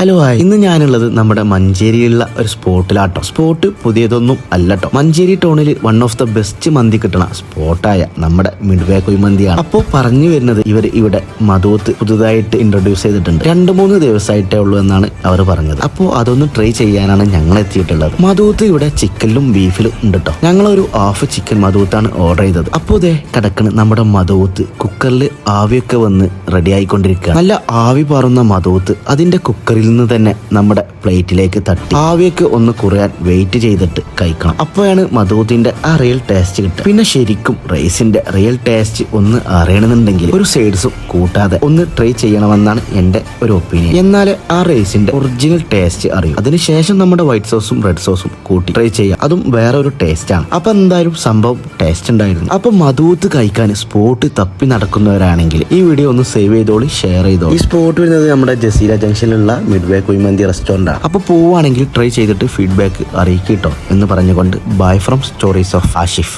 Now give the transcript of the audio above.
Hello ആയി ഇന്ന് ഞാനുള്ളത് നമ്മുടെ മഞ്ചേരിയിലുള്ള ഒരു സ്പോട്ടിലാട്ടോ. സ്പോട്ട് പുതിയതൊന്നും അല്ലട്ടോ. മഞ്ചേരി ടൗണിൽ വൺ ഓഫ് ദ ബെസ്റ്റ് മന്തി കിട്ടണ സ്പോട്ടായ നമ്മുടെ മിഡ്വേ കുയ്മന്തിയാണ് അപ്പോൾ പറഞ്ഞു വരുന്നത് ഇവർ ഇവിടെ മധുവത്ത് പുതുതായിട്ട് ഇൻട്രൊഡ്യൂസ് ചെയ്തിട്ടുണ്ട്. രണ്ട് മൂന്ന് ദിവസമായിട്ടേ ഉള്ളൂ എന്നാണ് അവർ പറഞ്ഞത്. അപ്പോൾ അതൊന്ന് ട്രൈ ചെയ്യാനാണ് ഞങ്ങൾ എത്തിയിട്ടുള്ളത് മധുവത്ത് ഇവിടെ ചിക്കനിലും ബീഫിലും ഉണ്ട് കേട്ടോ ഞങ്ങളൊരു ഹാഫ് ചിക്കൻ മധുവത്താണ് ഓർഡർ ചെയ്തത്. അപ്പോൾ ഇതേ കിടക്കണ് നമ്മുടെ മധുവത്ത്. കുക്കറിൽ ആവിയൊക്കെ വന്ന് റെഡി ആയിക്കൊണ്ടിരിക്കുക നല്ല ആവി പാറുന്ന മധുവത്ത്. അതിന്റെ കുക്കറിൽ നിന്ന് തന്നെ നമ്മുടെ പ്ലേറ്റിലേക്ക് തട്ടി. ആവിയൊക്കെ ഒന്ന് കുറയാൻ വെയിറ്റ് ചെയ്തിട്ട് കഴിക്കണം. അപ്പോഴാണ് മധുവത്തിന്റെ ആ റിയൽ ടേസ്റ്റ് കിട്ടുക. പിന്നെ ശരിക്കും റൈസിന്റെ റിയൽ ടേസ്റ്റ് ഒന്ന് അറിയണമെന്നുണ്ടെങ്കിൽ ഒരു സൈഡ്സും കൂട്ടാതെ ഒന്ന് ട്രൈ ചെയ്യണമെന്നാണ് എന്റെ ഒരു ഒപ്പീനിയൻ എന്നാൽ ആ റൈസിന്റെ ഒറിജിനൽ ടേസ്റ്റ് അറിയും. അതിനുശേഷം നമ്മുടെ വൈറ്റ് സോസും റെഡ് സോസും കൂട്ടി ട്രൈ ചെയ്യാം. അതും വേറെ ഒരു ടേസ്റ്റ് ആണ്. അപ്പൊ എന്തായാലും സംഭവം ടേസ്റ്റ് ഉണ്ടായിരുന്നു. അപ്പൊ മധുവത്ത് കഴിക്കാൻ സ്പോട്ട് തപ്പി നടക്കുന്നവരാണെങ്കിൽ ഈ വീഡിയോ ഒന്ന് സേവ് ചെയ്തോളി ഷെയർ ചെയ്തോളി. ഈ സ്പോട്ട് വരുന്നത് നമ്മുടെ ജസീര ജംഗ്ഷനിലുള്ള മിഡ്വേ കുയ്മന്തി റെസ്റ്റോറന്റ് ആണ് അപ്പോൾ പോവുകയാണെങ്കിൽ ട്രൈ ചെയ്തിട്ട് ഫീഡ്ബാക്ക് അറിയിക്കട്ടോ എന്ന് പറഞ്ഞുകൊണ്ട് bye from stories of Ashif